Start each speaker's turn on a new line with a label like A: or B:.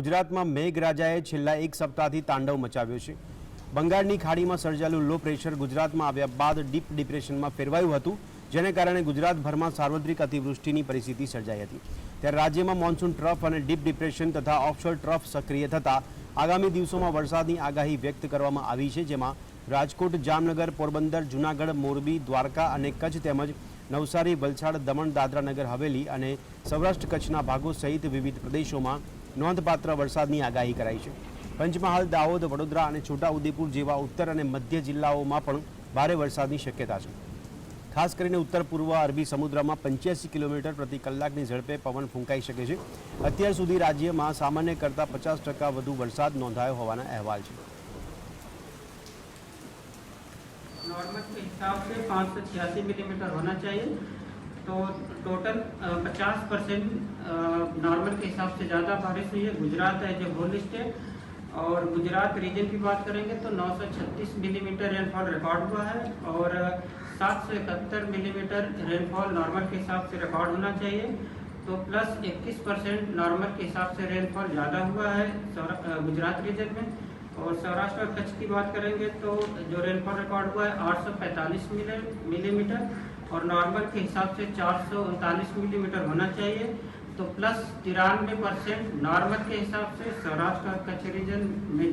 A: ગુજરાતમાં મેઘરાજાએ છેલ્લા એક સપ્તાહથી તાંડવ મચાવ્યો છે. બંગાળની ખાડીમાં સર્જાયેલું લો પ્રેશર ગુજરાતમાં આવ્યા બાદ ડીપ ડિપ્રેશનમાં ફેરવાયું હતું, જેને કારણે ગુજરાતભરમાં સાર્વત્રિક અતિવૃષ્ટિની પરિસ્થિતિ સર્જાઈ હતી. ત્યારે રાજ્યમાં મોન્સૂન ટ્રફ અને ડીપ ડિપ્રેશન તથા ઓફશોર ટ્રફ સક્રિય થતાં આગામી દિવસોમાં વરસાદની આગાહી વ્યક્ત કરવામાં આવી છે, જેમાં રાજકોટ, જામનગર, પોરબંદર, જૂનાગઢ, મોરબી, દ્વારકા અને કચ્છ તેમજ નવસારી, વલસાડ, દમણ, દાદરા નગર, હવેલી અને સૌરાષ્ટ્ર કચ્છના ભાગો સહિત વિવિધ પ્રદેશોમાં નોંધપાત્ર વરસાદની આગાહી કરાઈ છે. પંચમહાલ, દાહોદ, વડોદરા અને છોટાઉદેપુર જેવા ઉત્તર અને મધ્ય જિલ્લાઓમાં પણ ભારે વરસાદની શક્યતા છે. ખાસ કરીને ઉત્તર, પૂર્વ, અરબી સમુદ્રમાં પંચ્યાસી કિલોમીટર પ્રતિ કલાકની ઝડપે પવન ફૂંકાઈ શકે છે. અત્યાર સુધી રાજ્યમાં સામાન્ય કરતાં પચાસ ટકા વધુ વરસાદ નોંધાયો હોવાના અહેવાલ છે.
B: नॉर्मल के हिसाब से पाँच सौ छियासी मिलीमीटर होना चाहिए। तो टोटल पचास परसेंट नॉर्मल के हिसाब से ज़्यादा बारिश हुई है। गुजरात है जो होल स्टेट और गुजरात रीजन की बात करेंगे तो 936 मिलीमीटर रेनफॉल रिकॉर्ड हुआ है और सात सौ इकहत्तर मिलीमीटर रेनफॉल नॉर्मल के हिसाब से रिकॉर्ड होना चाहिए। तो प्लस 21 परसेंट नॉर्मल के हिसाब से रेनफॉल ज़्यादा हुआ है गुजरात रीजन में। और सौराष्ट्र और कच्छ की बात करेंगे तो जो रेनफॉल रिकॉर्ड हुआ है, आठ सौ पैंतालीस मिलीमीटर और नॉर्मल के हिसाब से चार सौ उनतालीस मिलीमीटर होना चाहिए। तो प्लस तिरानवे परसेंट नॉर्मल के हिसाब से सौराष्ट्र और कच्छ रीजन में